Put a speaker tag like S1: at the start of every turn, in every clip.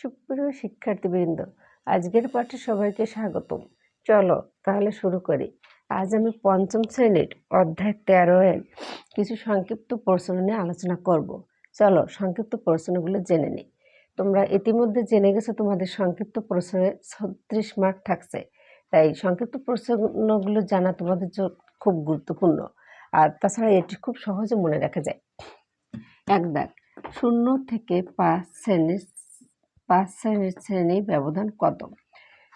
S1: সুপ্রিয় শিক্ষার্থীবৃন্দ, আজকের পাঠে সবাইকে স্বাগতম। চলো তাহলে শুরু করি। আজ আমি পঞ্চম শ্রেণির অধ্যায় তেরো এর কিছু সংক্ষিপ্ত প্রশ্ন নিয়ে আলোচনা করব। চলো সংক্ষিপ্ত প্রশ্নগুলো জেনে নিই। তোমরা ইতিমধ্যে জেনে গেছো তোমাদের সংক্ষিপ্ত প্রশ্নে ছত্রিশ মার্ক থাকছে। তাই সংক্ষিপ্ত প্রশ্নগুলো জানা তোমাদের জন্য খুব গুরুত্বপূর্ণ। আর তাছাড়া এটি খুব সহজে মনে রাখা যায়। এক দাগ শূন্য থেকে পাঁচ শ্রেণির পাঁচ শ্রেণি ব্যবধান কত?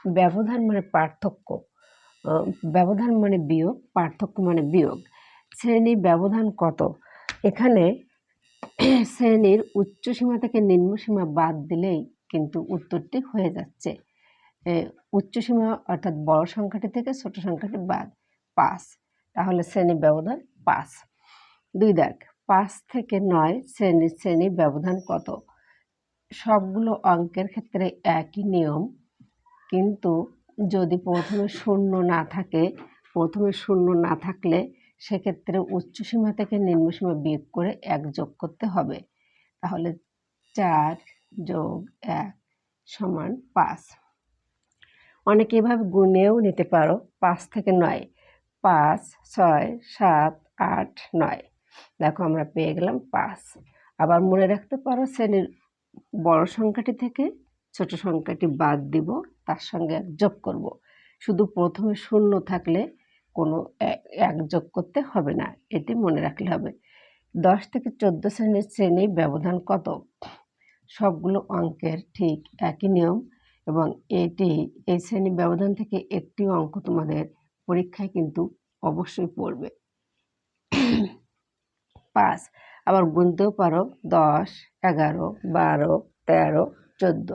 S1: ব্যবধান মানে পার্থক্য। ব্যবধান মানে বিয়োগ, পার্থক্য মানে বিয়োগ। শ্রেণি ব্যবধান কত? এখানে শ্রেণির উচ্চ সীমা থেকে নিম্ন সীমা বাদ দিলেই কিন্তু উত্তরটি হয়ে যাচ্ছে। উচ্চ সীমা অর্থাৎ বড় সংখ্যাটি থেকে ছোট সংখ্যাটি বাদ। পাঁচ। তাহলে শ্রেণি ব্যবধান পাঁচ। দুই দাগ পাঁচ থেকে নয় শ্রেণির শ্রেণি ব্যবধান কত? সবগুলো অঙ্কের ক্ষেত্রে একই নিয়ম। কিন্তু যদি প্রথমে শূন্য না থাকে, প্রথমে শূন্য না থাকলে সেক্ষেত্রে উচ্চসীমা থেকে নিম্ন সীমা বিয়োগ করে এক যোগ করতে হবে। তাহলে চার যোগ এক সমান পাঁচ। অনেকে এভাবে গুণেও নিতে পারো, পাঁচ থেকে নয়। পাঁচ, ছয়, সাত, আট, নয়। দেখো আমরা পেয়ে গেলাম পাঁচ। আবার মনে রাখতে পারো শ্রেণির বড় সংখ্যাটি থেকে ছোট সংখ্যাটি বাদ দিব, তার সঙ্গে এক যোগ করব। শুধু প্রথমে শূন্য থাকলে কোনো এক যোগ করতে হবে না, এটি মনে রাখলে হবে। দশ থেকে চোদ্দ শ্রেণির শ্রেণি ব্যবধান কত? সবগুলো অঙ্কের ঠিক একই নিয়ম এবং এটি এই শ্রেণি ব্যবধান থেকে একটি অঙ্ক তোমাদের পরীক্ষায় কিন্তু অবশ্যই পড়বে। পাঁচ আবার গুনতেও পারো দশ, এগারো, বারো, তেরো, চোদ্দ।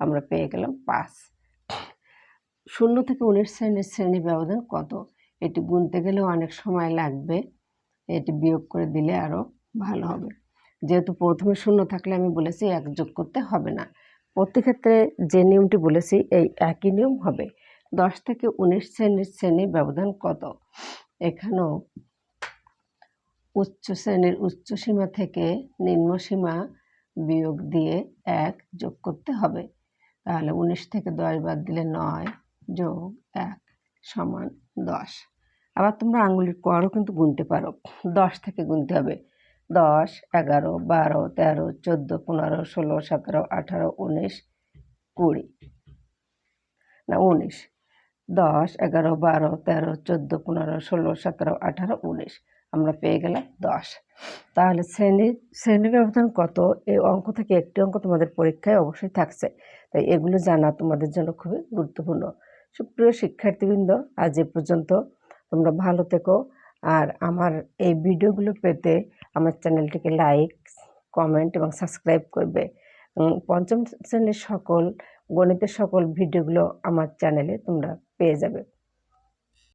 S1: আমরা পেয়ে গেলাম পাঁচ। শূন্য থেকে উনিশ শ্রেণির শ্রেণি ব্যবধান কত? এটি গুনতে গেলেও অনেক সময় লাগবে। এটি বিয়োগ করে দিলে আরও ভালো হবে। যেহেতু প্রথমে শূন্য থাকলে আমি বলেছি এক যোগ করতে হবে না। প্রতি ক্ষেত্রে যে নিয়মটি বলেছি, এই একই নিয়ম হবে। দশ থেকে উনিশ শ্রেণির শ্রেণি ব্যবধান কত? এখানেও উচ্চ শ্রেণির উচ্চ সীমা থেকে নিম্ন সীমা বিয়োগ দিয়ে এক যোগ করতে হবে। তাহলে উনিশ থেকে দশ বাদ দিলে নয় যোগ এক সমান দশ। আবার তোমরা আঙ্গুলির করও কিন্তু গুনতে পারো। দশ থেকে গুনতে হবে। দশ, এগারো, বারো, তেরো, চোদ্দ, পনেরো, ষোলো, সতেরো, আঠারো, উনিশ, কুড়ি। না, উনিশ। দশ, এগারো, বারো, তেরো, চোদ্দ, পনেরো, ষোলো, সতেরো, আঠারো, উনিশ। আমরা পেয়ে গেলাম দশ। তাহলে শ্রেণি শ্রেণি ব্যবধান কত? এই অঙ্ক থেকে একটি অঙ্ক তোমাদের পরীক্ষায় অবশ্যই থাকছে। তাই এগুলো জানা তোমাদের জন্য খুবই গুরুত্বপূর্ণ। সুপ্রিয় শিক্ষার্থীবৃন্দ, আজ এ পর্যন্ত। তোমরা ভালো থেকো। আর আমার এই ভিডিওগুলো পেতে আমার চ্যানেলটিকে লাইক, কমেন্ট এবং সাবস্ক্রাইব করবে। পঞ্চম শ্রেণির সকল, গণিতের সকল ভিডিওগুলো আমার চ্যানেলে তোমরা পেয়ে যাবে।